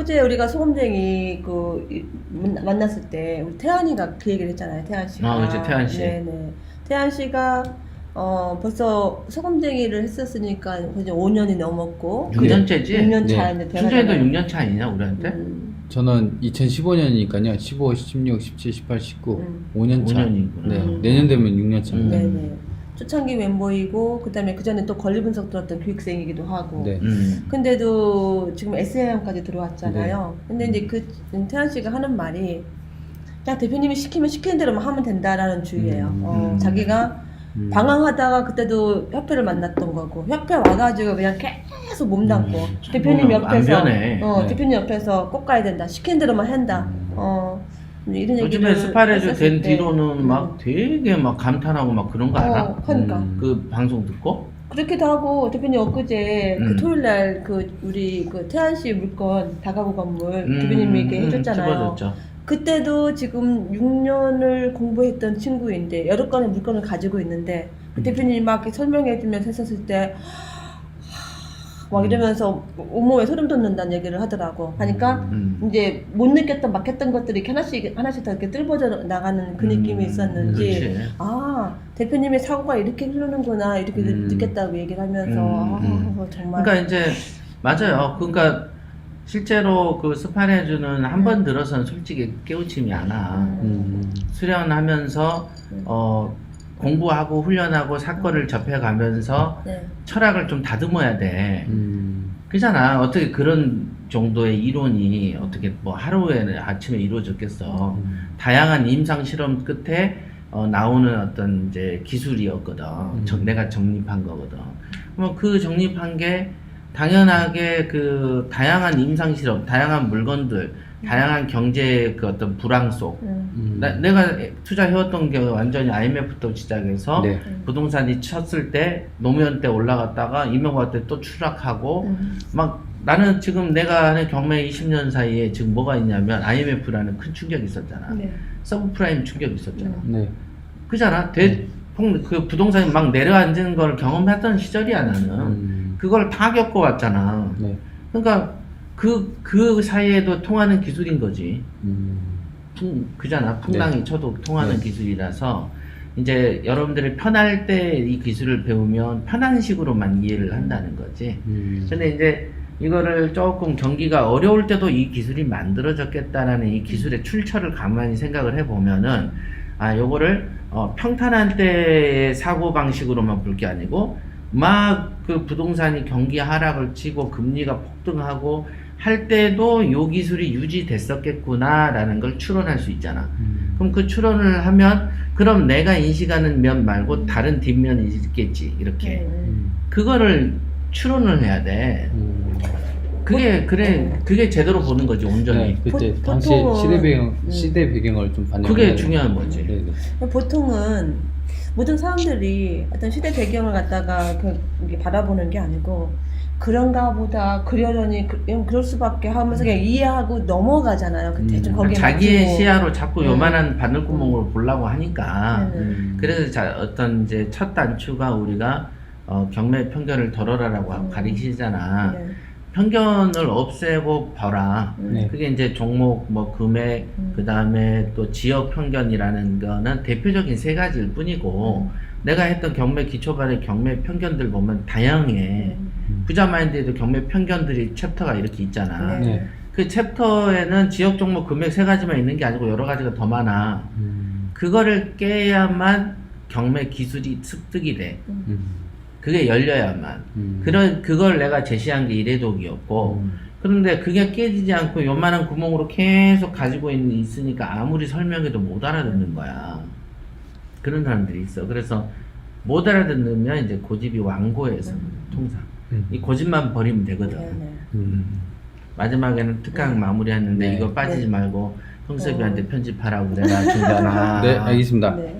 엊그제 우리가 소금쟁이 그 이- 만났을 때 우리 태안이가 그 얘기를 했잖아요. 태안 씨가. 아, 그렇죠. 태안 씨. 네네. 태안 씨가 어 벌써 소금쟁이를 했었으니까 이제 5년이 넘었고 6년째지? 6년 네. 차인데 순전히도 6년 차 아니냐 우리한테? 음, 저는 2015년이니까요. 15, 16, 17, 18, 19. 음. 5년 차. 5년이구나. 네. 음. 내년 되면 6년 차. 음. 네네. 초창기 멤버이고 그다음에 그 전에 또 권리 분석 들었던 교육생이기도 하고. 네. 음. 근데도 지금 SAM까지 들어왔잖아요. 네. 근데 이제 그 태연 씨가 하는 말이 그냥 대표님이 시키면 시키는 대로만 하면 된다라는 주의예요. 음. 어, 음. 자기가 음. 방황하다가 그때도 협회를 만났던 거고 협회 와가지고 그냥 계속 몸담고 음. 대표님 안 옆에서. 어, 네. 대표님 옆에서 꼭 가야 된다. 시키는 대로만 한다. 음. 어, 이런 요즘에 얘기를 스파레즈 된 때. 뒤로는 음. 막 되게 막 감탄하고 막 그런 거 알아? 어, 그러니까 음. 그 방송 듣고? 그렇기도 하고 대표님 엊그제 음. 그 토요일 날 그 우리 그 태안 씨 물건 다가구 건물 음, 대표님이 이렇게 음, 해줬잖아요. 집어줬죠. 그때도 지금 6년을 공부했던 친구인데 여러 건의 물건을 가지고 있는데 그 음. 대표님이 막 이렇게 설명해 주면서 했었을 때 막 음. 이러면서 온몸에 소름 돋는다는 얘기를 하더라고. 하니까 음. 이제 못 느꼈던 막혔던 것들이 이렇게 하나씩 하나씩 다 이렇게 뜰어져 나가는 그 느낌이 음, 있었는지 그렇지. 아 대표님의 사고가 이렇게 흐르는구나 이렇게 음. 느꼈다고 얘기를 하면서 음, 아, 정말 그러니까 이제 맞아요. 그러니까 실제로 그 스파레즈는 한번 음. 들어서는 솔직히 깨우침이 않아. 음. 음. 수련하면서 음. 어 공부하고 훈련하고 사건을 접해가면서 네. 철학을 좀 다듬어야 돼. 음. 그잖아. 어떻게 그런 정도의 이론이 어떻게 뭐 하루에 아침에 이루어졌겠어. 음. 다양한 임상 실험 끝에 어, 나오는 어떤 이제 기술이었거든. 음. 정- 내가 정립한 거거든. 뭐 그 정립한 게 당연하게 그 다양한 임상 실험, 다양한 물건들, 다양한 경제 그 어떤 불황 속. 음. 음. 나, 내가 투자해왔던 게 완전히 IMF부터 시작해서 네. 부동산이 쳤을 때 노무현 때 올라갔다가 이명박 때 또 추락하고 음. 막 나는 지금 내가 하는 경매 20년 사이에 지금 뭐가 있냐면 IMF라는 큰 충격이 있었잖아. 네. 서브프라임 충격이 있었잖아. 음. 네. 그잖아. 대폭 그 부동산이 막 내려앉는 걸 경험했던 시절이야 나는. 음. 그걸 다 겪어왔잖아. 네. 그러니까 그 그 사이에도 통하는 기술인 거지. 음. 풍, 그잖아. 풍랑이 쳐도 통하는 네. 기술이라서 이제 여러분들이 편할 때 이 기술을 배우면 편한 식으로만 이해를 한다는 거지. 음. 근데 이제 이거를 조금 경기가 어려울 때도 이 기술이 만들어졌겠다라는 이 기술의 출처를 가만히 생각을 해보면은 아 요거를 어, 평탄한 때의 사고 방식으로만 볼 게 아니고 막 그 부동산이 경기 하락을 치고 금리가 폭등하고 할 때도 요 기술이 유지됐었겠구나라는 걸 추론할 수 있잖아. 음. 그럼 그 추론을 하면 그럼 내가 인식하는 면 말고 다른 뒷면이 있겠지 이렇게 음. 음. 그거를 추론을 해야 돼. 음. 그게 그래 그게 제대로 보는 거지 온전히. 네, 그때 보- 당시 보통은- 시대 배경 음. 시대 배경을 좀 반영. 그게 중요한 거지. 네, 네. 보통은 모든 사람들이 어떤 시대 배경을 갖다가 그 바라보는 게 아니고 그런가 보다 그러려니 그- 그럴 수밖에 하면서 그냥 이해하고 넘어가잖아요. 그 대충 음. 거기에 자기의 맞추고. 시야로 자꾸 음. 요만한 바늘구멍으로 보려고 하니까. 네. 음. 그래서 자, 어떤 이제 첫 단추가 우리가 어, 경매 편견을 덜어라라고 음. 가리키잖아. 네. 편견을 없애고 봐라. 음. 네. 그게 이제 종목, 뭐 금액, 음. 그 다음에 또 지역 편견이라는 거는 대표적인 세 가지일 뿐이고, 음. 내가 했던 경매 기초반의 경매 편견들 보면 다양해. 음. 부자 마인드에도 경매 편견들이 챕터가 이렇게 있잖아. 네. 네. 그 챕터에는 지역 종목 금액 세 가지만 있는 게 아니고 여러 가지가 더 많아. 음. 그거를 깨야만 경매 기술이 습득이 돼. 음. 그게 열려야만. 음. 그런 그걸 내가 제시한 게 이래독이었고. 음. 그런데 그게 깨지지 않고 요만한 구멍으로 계속 가지고 있, 있으니까 아무리 설명해도 못 알아듣는 거야. 그런 사람들이 있어. 그래서 못 알아듣으면 이제 고집이 완고해서 통상 음. 이 고집만 버리면 되거든. 네, 네. 음. 마지막에는 특강 네. 네. 마무리했는데 이거 빠지지 네. 말고 형섭이한테 편집하라고 그래라 중간아. 네, 알겠습니다. 네.